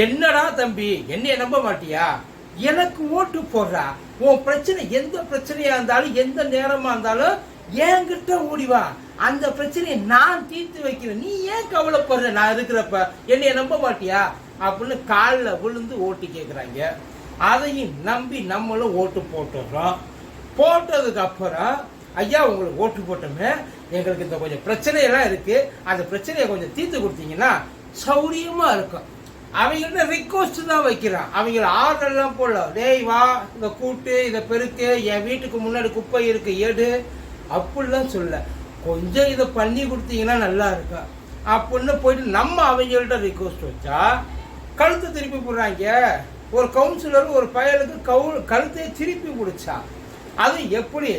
என்னடா தம்பி என்னைய நம்ப மாட்டியா? எனக்கு ஓட்டு போடுறா. உன் பிரச்சனை எந்த பிரச்சனையா இருந்தாலும் எந்த நேரமா இருந்தாலும் என்கிட்ட ஓடிவா அந்த பிரச்சனையை நான் தீர்த்து வைக்கிறேன். நீ ஏன் கவலைப்படுற? நான் இருக்கிறப்ப என்னைய நம்ப மாட்டியா? அப்படின்னு காலில் விழுந்து ஓட்டு கேட்குறாங்க அதையும் நம்பி நம்மளும் ஓட்டு போட்டுடுறோம். போட்டதுக்கு அப்புறம் ஐயா உங்களுக்கு ஓட்டு போட்டோமே. எங்களுக்கு இந்த கொஞ்சம் பிரச்சனையெல்லாம் இருக்குது அந்த பிரச்சனையை கொஞ்சம் தீர்த்து கொடுத்தீங்கன்னா சௌரியமாக இருக்கும். அவங்கள்ட்ட ரிக்வஸ்ட் தான் வைக்கிறான். அவங்க ஆர்டர்லாம் போடல. டேய் வா இந்த கூட்டு இதை பெருக்கு என் வீட்டுக்கு முன்னாடி குப்பை இருக்கு எடு. அப்படிலாம் சொல்ல கொஞ்சம் இதை பண்ணி கொடுத்தீங்கன்னா நல்லா இருக்கும் அப்படின்னு போயிட்டு நம்ம அவங்கள்ட்ட ரிக்வஸ்ட் வச்சா கழுத்தை திருப்பி போடுறாங்க. ஒரு கவுன்சிலர் ஒரு பயலுக்கு கவு கழுத்தை திருப்பி பிடிச்சா அது எப்படி?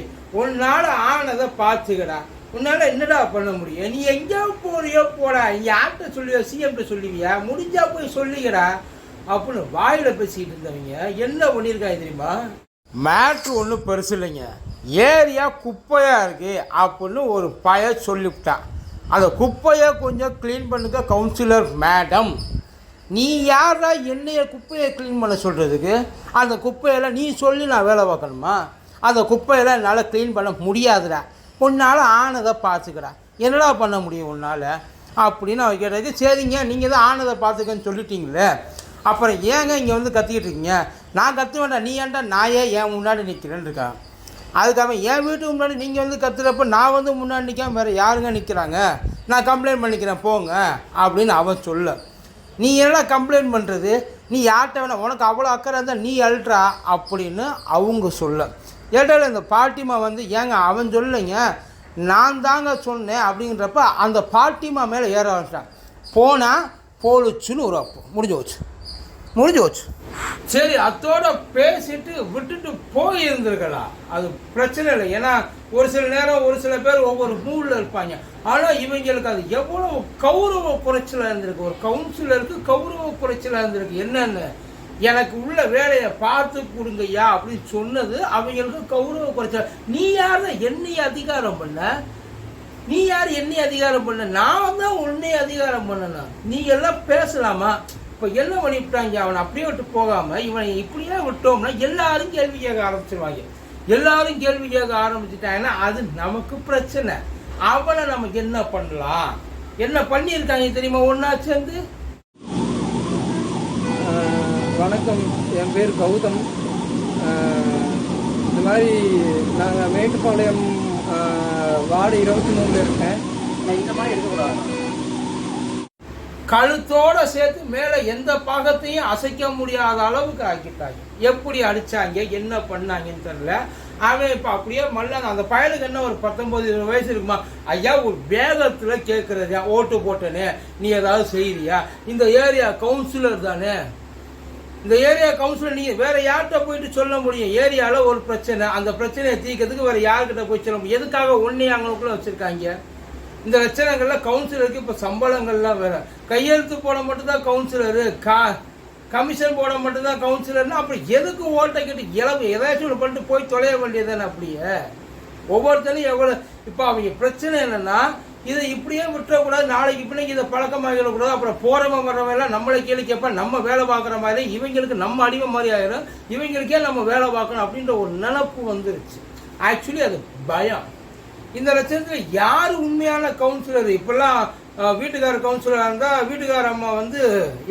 உன்னால ஆனதை பார்த்துக்கடா. உன்னால் என்னடா பண்ண முடியும்? நீ எங்கேயாவது போறியோ போடா. யார்கிட்ட சொல்லுவியா சிஎம்கிட்ட சொல்லுவியா? முடிஞ்சா போய் சொல்லிக்கடா அப்படின்னு வாயில் பேசிக்கிட்டு இருந்தவங்க என்ன பண்ணியிருக்காங்க தெரியுமா? மேட்ரு ஒன்றும் பெருசு இல்லைங்க. ஏரியா குப்பையாக இருக்குது அப்படின்னு ஒரு பய சொல்லிவிட்டான் அந்த குப்பையை கொஞ்சம் க்ளீன் பண்ணுங்க கவுன்சிலர் மேடம் நீ யாரா என்னைய குப்பையை க்ளீன் பண்ண சொல்கிறதுக்கு அந்த குப்பையெல்லாம் நீ சொல்லி நான் வேலை பார்க்கணுமா? அந்த குப்பையெல்லாம் என்னால் க்ளீன் பண்ண முடியாதுடா. உன்னால் ஆனதை பார்த்துக்கடா என்னடா பண்ண முடியும் உன்னால்? அப்படின்னு அவன் கேட்டது சரிங்க நீங்கள் தான் ஆனதை பார்த்துக்கன்னு சொல்லிட்டீங்களே. அப்புறம் ஏங்க இங்கே வந்து கத்திக்கிட்டு இருக்கீங்க? நான் கற்று வேண்டாம். நீ ஏன்டா நான் ஏன் என் முன்னாடி நிற்கிறேன்னு இருக்கான் அதுக்காக என் வீட்டுக்கு முன்னாடி நீங்கள் வந்து கத்துறப்ப நான் வந்து முன்னாடி நிற்காம வேறு யாருங்க நிற்கிறாங்க நான் கம்ப்ளைண்ட் பண்ணிக்கிறேன் போங்க. அப்படின்னு அவன் சொல்ல. நீ என்னடா கம்ப்ளைண்ட் பண்ணுறது நீ யார்கிட்ட வேணா உனக்கு அவ்வளோ அக்கறை இருந்தால் நீ அழுட்றா. அப்படின்னு அவங்க சொல்ல. ஏட்டால இந்த பாட்டிமா வந்து ஏங்க அவன் சொல்லலைங்க நான் தாங்க சொன்னேன் அப்படிங்கிறப்ப அந்த பாட்டிமா மேலே ஏற ஆரம்பிச்சிட்டான். போனால் போலுச்சுன்னு ஒரு அப்போ முடிஞ்சு போச்சு. முடிஞ்சு போச்சு. சரி அத்தோட பேசிட்டு விட்டுட்டு போயிருந்திருக்கலாம் அது பிரச்சனை இல்லை. ஏன்னா ஒரு சில நேரம் ஒரு சில பேர் ஒவ்வொரு மூடில் இருப்பாங்க. ஆனால் இவங்களுக்கு அது எவ்வளோ கௌரவ குறைச்சலாக இருந்திருக்கு. ஒரு கவுன்சிலருக்கு கௌரவ குறைச்சலாக இருந்திருக்கு. என்னென்னு? எனக்கு உள்ள வேலையை பார்த்து கொடுங்கய்யா அப்படின்னு சொன்னது அவங்களுக்கு கௌரவ குறைச்சல் நீ யார் என்னை அதிகாரம் பண்ண? நீ யார் என்னை அதிகாரம் பண்ண? நான் தான் உன்னை அதிகாரம் பண்ணணும் நீ எல்லாம் பேசலாமா? இப்போ என்ன பண்ணிவிட்டாங்க? அவனை அப்படியே விட்டு போகாமல் இவனை இப்படியே விட்டோம்னா எல்லாரும் கேள்வி கேட்க ஆரம்பிச்சிருவாங்க. எல்லாரும் கேள்வி கேட்க ஆரம்பிச்சிட்டாங்கன்னா அது நமக்கு பிரச்சனை. அவனை நமக்கு என்ன பண்ணலாம்? என்ன பண்ணியிருக்காங்க தெரியுமா? ஒன்றா சேர்ந்து? வணக்கம். என் பேர் கௌதம். இந்த மாதிரி நாங்கள் மேட்டுப்பாளையம் வார்டு இருபத்தி மூணில் இருக்கேன். நான் இந்த மாதிரி இருக்கக்கூடாது. கழுத்தோட சேர்த்து மேலே எந்த பாகத்தையும் அசைக்க முடியாத அளவுக்கு ஆக்கிட்டாங்க. எப்படி அடித்தாங்க என்ன பண்ணாங்கன்னு தெரில அவன் இப்போ அப்படியே மல்ல அந்த பயலுக்கு என்ன ஒரு பத்தொம்பது இருபது வயசு இருக்குமா? ஐயா ஒரு வேகத்தில் கேட்குறதா ஓட்டு போட்டனே. நீ ஏதாவது செய்யறியா இந்த ஏரியா கவுன்சிலர் தானே. இந்த ஏரியா கவுன்சிலர் நீங்கள் வேற யார்கிட்ட போயிட்டு சொல்ல முடியும்? ஏரியாவில் ஒரு பிரச்சனை. அந்த பிரச்சனையை தீர்க்கிறதுக்கு வேற யார்கிட்ட போய் சொல்ல முடியும்? எதுக்காக ஒன்றே அவங்களுக்குள்ள வச்சுருக்காங்க? இந்த லட்சணங்கள்ல கவுன்சிலருக்கு இப்போ சம்பளங்கள்லாம் வேற. கையெழுத்து போட மட்டும்தான் கவுன்சிலரு கா கமிஷன் போட மட்டும்தான் கவுன்சிலர்னா அப்புறம் எதுக்கு ஓட்டை கட்டி இளவு ஏதாச்சும் ஒன்று பண்ணிட்டு போய் தொலைய வேண்டியதானே அப்படியே? ஒவ்வொருத்தரும் எவ்வளோ இப்போ அவங்க பிரச்சனை என்னன்னா இதை இப்படியே விட்டுறக்கூடாது. நாளைக்கு பின்னைக்கு இதை பழக்கமாகிடக்கூடாது அப்புறம் போகிறவன் வர்றவன் நம்மளை கேள்வி கேட்பேன் நம்ம வேலை பார்க்குற மாதிரி இவங்களுக்கு நம்ம அடிமை மாதிரி ஆகிடும் இவங்களுக்கே நம்ம வேலை பார்க்கணும் அப்படின்ற ஒரு நினப்பு வந்துருச்சு. ஆக்சுவலி அது பயம். இந்த லட்சத்தில் யார் உண்மையான கவுன்சிலர் இப்பெல்லாம் வீட்டுக்கார கவுன்சிலராக இருந்தால் வீட்டுக்கார அம்மா வந்து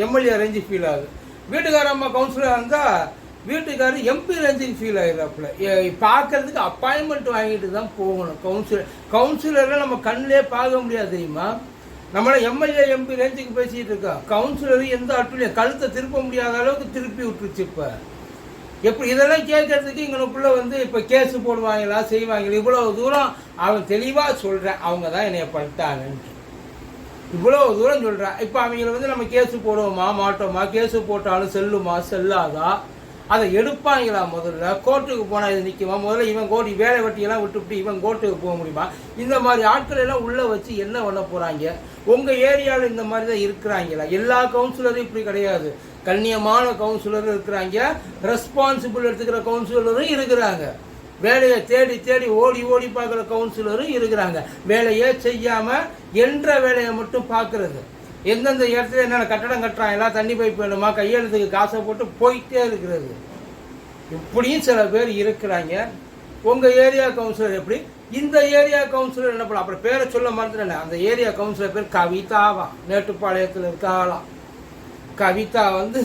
எம்எல்ஏ ரேஞ்சு ஃபீல் ஆகுது. வீட்டுக்கார அம்மா கவுன்சிலராக இருந்தால் வீட்டுக்காரர் எம்பி ரேஞ்சுக்கு ஃபீல் ஆகிடாப்புல பார்க்கறதுக்கு அப்பாயின்மெண்ட் வாங்கிட்டு தான் போகணும். கவுன்சிலர் கவுன்சிலர்லாம் நம்ம கண்ணிலே பார்க்க முடியாது தெரியுமா? நம்மள எம்எல்ஏ எம்பி ரேஞ்சுக்கு பேசிகிட்டு இருக்கோம் கவுன்சிலர் எந்த அட்டுலையும் கழுத்தை திருப்ப முடியாத அளவுக்கு திருப்பி விட்டுருச்சு இப்போ. எப்படி இதெல்லாம் கேட்கறதுக்கு எங்களுக்குள்ள வந்து இப்போ கேஸு போடுவாங்களா செய்வாங்களா? இவ்வளோ தூரம் அவன் தெளிவாக சொல்கிறேன் அவங்க தான் என்னைய பண்ணிட்டாங்கன்ட்டு இவ்வளோ தூரம் சொல்கிறான் இப்போ அவங்கள வந்து நம்ம கேஸு போடுவோமா மாட்டோமா? கேஸு போட்டாலும் செல்லுமா? செல்லாதா? அதை எடுப்பாங்களா முதல்ல? கோர்ட்டுக்கு போனால் இது நிற்குமா முதல்ல இவன் கோர்ட்டு வேலை வெட்டியெல்லாம் விட்டுவிட்டு இவன் கோர்ட்டுக்கு போக முடியுமா? இந்த மாதிரி ஆட்கள் எல்லாம் உள்ளே வச்சு என்ன பண்ண போகிறாங்க உங்கள் ஏரியாவில் இந்த மாதிரி தான் இருக்கிறாங்களா? எல்லா கவுன்சிலரும் இப்படி கிடையாது. கண்ணியமான கவுன்சிலரும் இருக்கிறாங்க. ரெஸ்பான்சிபிள் எடுத்துக்கிற கவுன்சிலரும் இருக்கிறாங்க. வேலையை தேடி தேடி ஓடி ஓடி பார்க்குற கவுன்சிலரும் இருக்கிறாங்க. வேலையே செய்யாமல் என்ற வேலையை மட்டும் பார்க்கறது. எந்தெந்த இடத்துல என்னென்ன கட்டடம் கட்டுறான் எல்லாம் தண்ணி பைப் வேணுமா கையெழுத்துக்கு காசை போட்டு போயிட்டே இருக்கிறது. இப்படியும் சில பேர் இருக்கிறாங்க. உங்கள் ஏரியா கவுன்சிலர் எப்படி? இந்த ஏரியா கவுன்சிலர் என்ன பண்ணலாம் அப்புறம் பேரை சொல்ல மறந்துட்டேன் அந்த ஏரியா கவுன்சிலர் பேர் கவிதாவா. மேட்டுப்பாளையத்தில் இருக்காளாம் கவிதா வந்து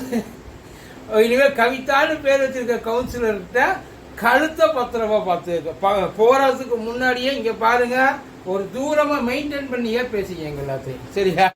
இனிமேல் கவிதான்னு பேர் வச்சிருக்க கவுன்சிலர்கிட்ட கழுத்தை பத்திரமா பார்த்து போகிறதுக்கு முன்னாடியே இங்கே பாருங்க ஒரு தூரமாக மெயின்டைன் பண்ணியே பேசிக்கங்க எல்லாத்தையும். சரியா?